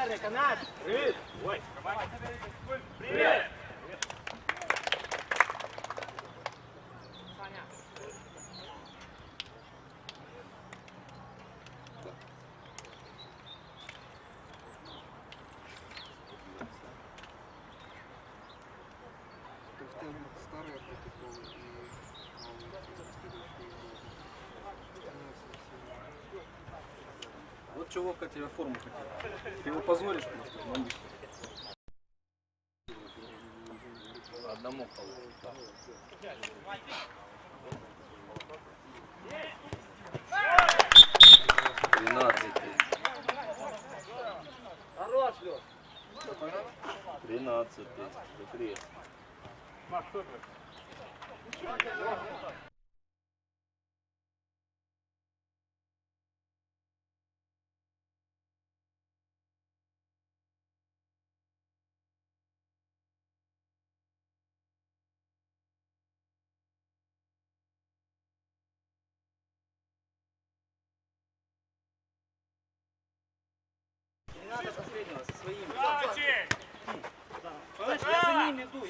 суперника, наш! Привіт! Ой! Привіт! То в тем старые протоколы и новые раскидывки Вот чего от тебя форму хотел. Ты его позоришь просто, не Одному Тринадцатый. Хорош, Лёш! Тринадцатый. Смотри.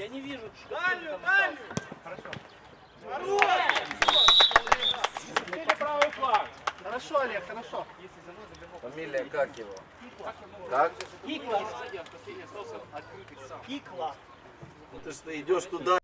Я не вижу, что кто там остался. правый фланг! Хорошо, Олег, хорошо. Фамилия как его? Как? Кикла. Кикла. Ну ты что идешь туда.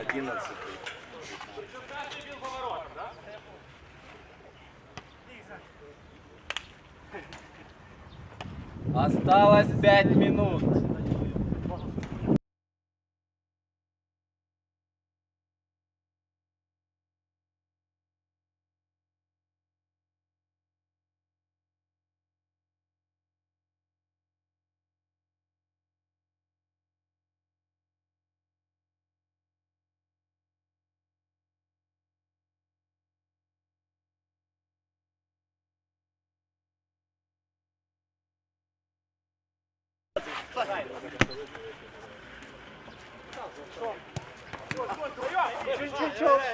Одиннадцатый. Осталось пять минут.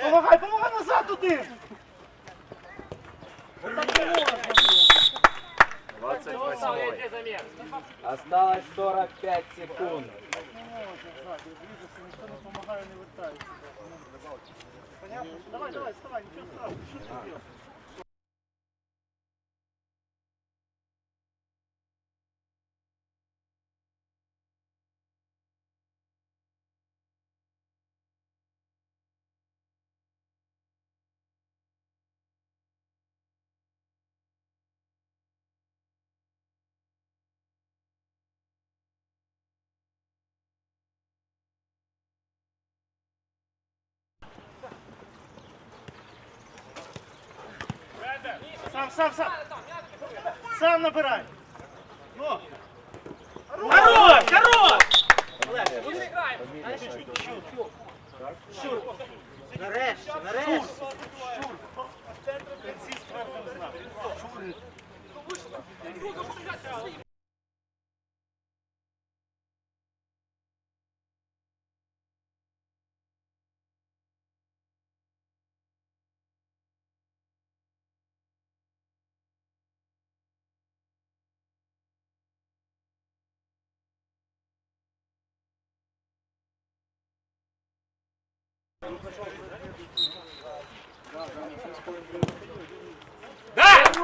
Помагай, помагай назад туди! Двадцать восьмой. Осталось 45 секунд. Давай, давай, вставай, ничего страшного, что ты делаешь? Сам, сам, сам! Сам набирай! Ну! Хорош! Хорош! Нарешті, нарешті. Да!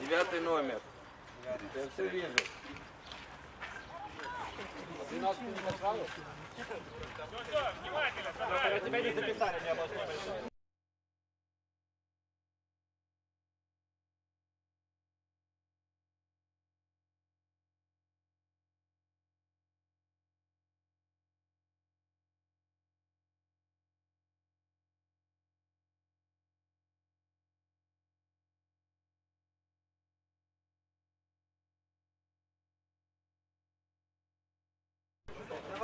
Девятый номер. Я все вижу. Тебя не записали, не было.